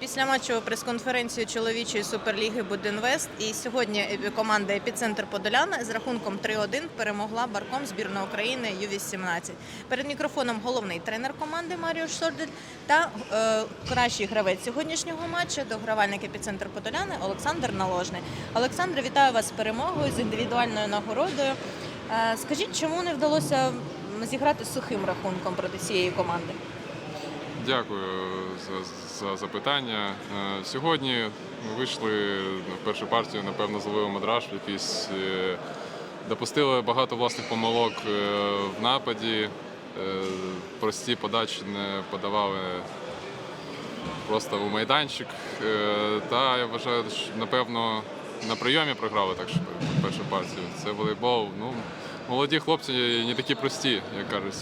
Після матчу прес-конференцію чоловічої суперліги Будинвест. І сьогодні команда Епіцентр Подоляна з рахунком 3-1 перемогла барком збірної України Ю-18. Перед мікрофоном головний тренер команди Маріуш Сордель та е, кращий гравець сьогоднішнього матчу, догравальник Епіцентр Подоляни Олександр Наложний. Олександр, вітаю вас з перемогою з індивідуальною нагородою. Е, скажіть, чому не вдалося зіграти з сухим рахунком проти цієї команди? Дякую за, за запитання. Е, Сьогодні ми вийшли в першу партію, напевно, зловили мадраж якийсь. е, Допустили багато власних помилок е, в нападі. Прості подачі не подавали просто у майданчик. Та я вважаю, що напевно на прийомі програли так що першу партію. Це волейбол. Ну, молоді хлопці не такі прості, як кажуть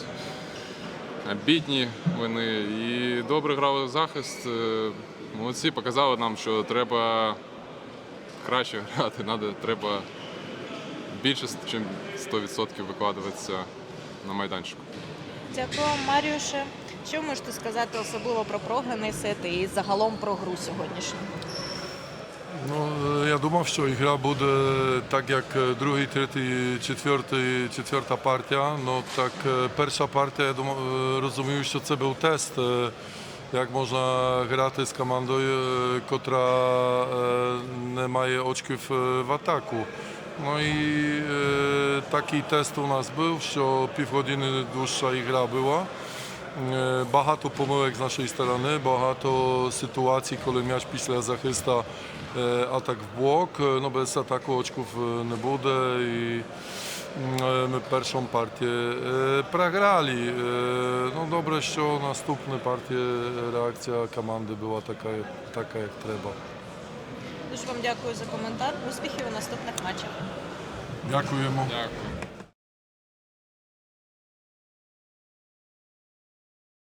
бідні вони і добре грали захист. Е, Молодці показали нам, що треба краще грати, треба більше, ніж 100% викладатися на майданчику. Дякую, Маріуше. Що можете сказати особливо про програний сет і загалом про гру сьогоднішню? Ну, е, я думав, що гра буде так, як е, другий, третій, четвертий, четверта партія. Ну так е, перша партія, я думав, е, розумію, що це був тест. е, Як можна грати з командою, е, котра е, не має очків е, в атаку. Ну і е, такий тест у нас був, що півгодини довша гра була. Е, Багато помилок з нашої сторони, багато ситуацій, коли м'яч після захиста е, атак в блок. Е, Ну, без атаку очків е, не буде. І ми першу партію програли. Ну, добре, що наступна партія реакція команди була така, така як треба. Дуже вам дякую за коментар. Успіхів у наступних матчах. Дякуємо. Дякую.